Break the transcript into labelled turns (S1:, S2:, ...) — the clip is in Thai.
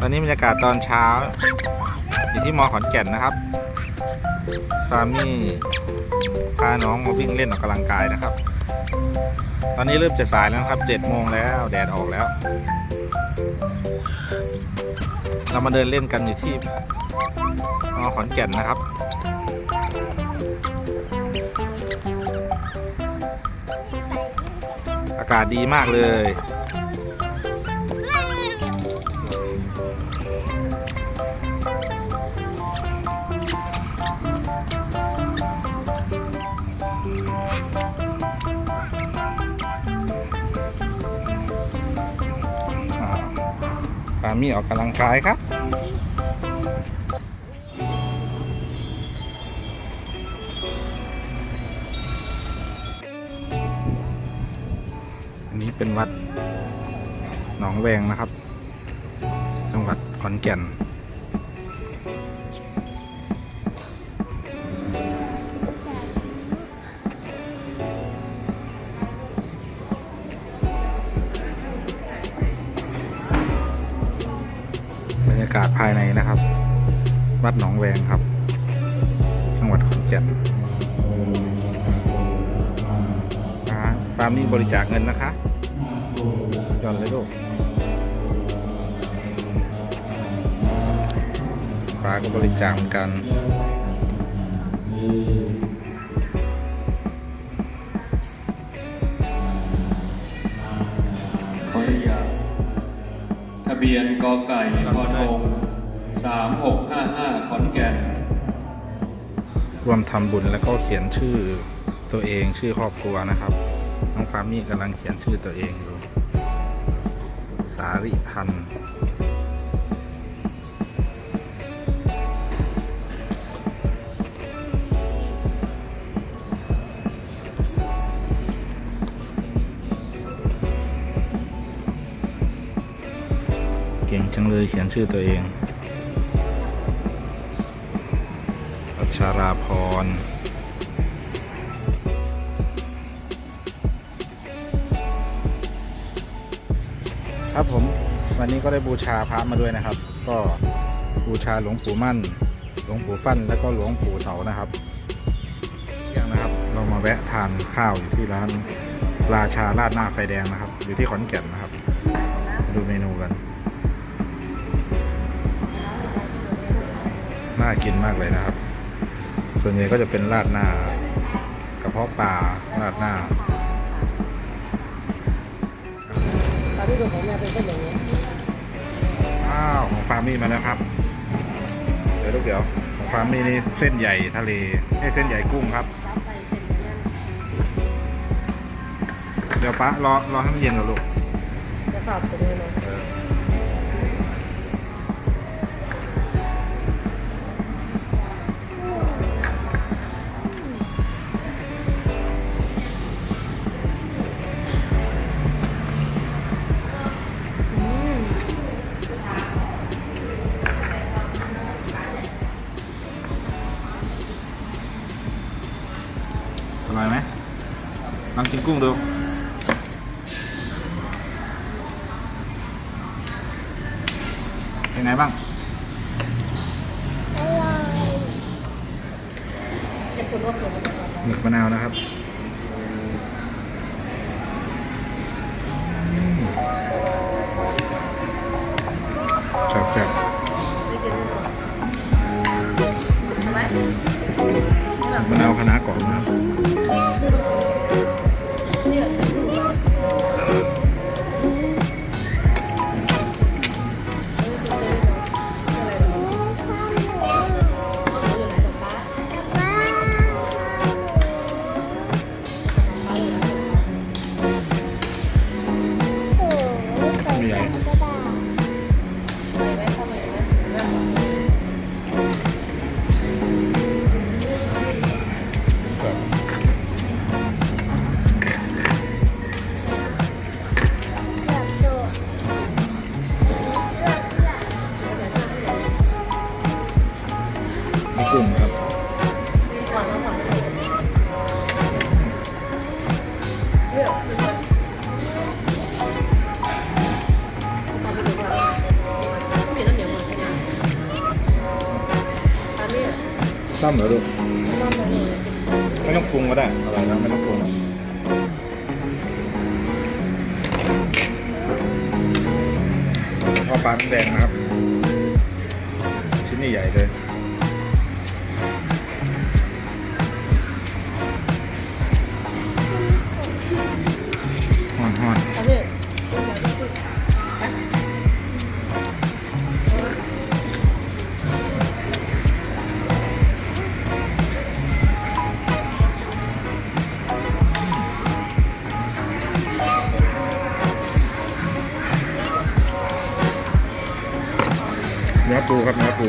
S1: ตอนนี้บรรยากาศตอนเช้า อยู่ที่มอขอนแก่นนะครับฟาร์มี่พาน้องมาวิ่งเล่นออกกำลังกายนะครับ ตอนนี้เริ่มจะสายแล้วครับเจ็ดโมงแล้ว แดดออกแล้ว เรามาเดินเล่นกันอยู่ที่มอขอนแก่นนะครับอากาศดีมากเลยามีออกกำลังกายครับอันนี้เป็นวัดหนองแวงนะครับ จังหวัดขอนแก่นากาศภายในนะครับ วัดหนองแวงครับ จังหวัดขอนแก่นอ่าฟาร์มนี้บริจาคเงินนะคะหย่อนเลยลูกปลาก็บริจาคเหมือนกัน
S2: ขออนุญาตทะเบียนกอไก่พอทง สามหกห้าห้าขอนแก่น
S1: ร่วมทำบุญแล้วก็เขียนชื่อตัวเองชื่อครอบครัวนะครับ น้องฟามี่กำลังเขียนชื่อตัวเองอยู่ สาริพันธ์เก่งจังเลยเขียนชื่อตัวเอง อัชราพร ครับผมวันนี้ก็ได้บูชาพระมาด้วยนะครับ ก็บูชาหลวงปู่มั่น หลวงปู่ฟั่นแล้วก็หลวงปู่เสานะครับเที่ยงนะครับเรามาแวะทานข้าวอยู่ที่ร้านราชาราดหน้าไฟแดงนะครับ อยู่ที่ขอนแก่นนะครับ ดูเมนูกันน่ากินมากเลยนะครับ ส่วนใหญ่ก็จะเป็นราดหน้ากระเพาะปลาราดหน้า
S3: ตอนที่ดูของแม่เป็นก็อย่างนี้
S1: อ้าวของฟาร์มมี่มาแล้วครับ เดี๋ยวลูกเดี๋ยวของฟาร์มมี่นี่เส้นใหญ่ทะเลไอ้ยเส้นใหญ่กุ้งครับ
S3: รับไปเสร็จแล้ว
S1: เดี๋ยวป้ารอรอให้มันเย็นก่อนลูก
S3: จะฝากตรงนี้นะ
S1: เอ อร่อยไหมลองกินกุ้งดูเป็นไงบ้าง
S3: จะคุณว่าเกิดอะไรขึ้น
S1: หมึกมะนาวนะครับแซ่บแซ่บ
S3: มะ
S1: นาวคณะกรอบนะครับ ในกลุ่มครับซ้ำเหรอลูกไม่ต้องปรุงก็ได้อะไรนะไม่ต้องปรุงหอกข้าวปลาแดงนะครับ ชิ้นใหญ่เลย เนื้อปูครับเนื้อปู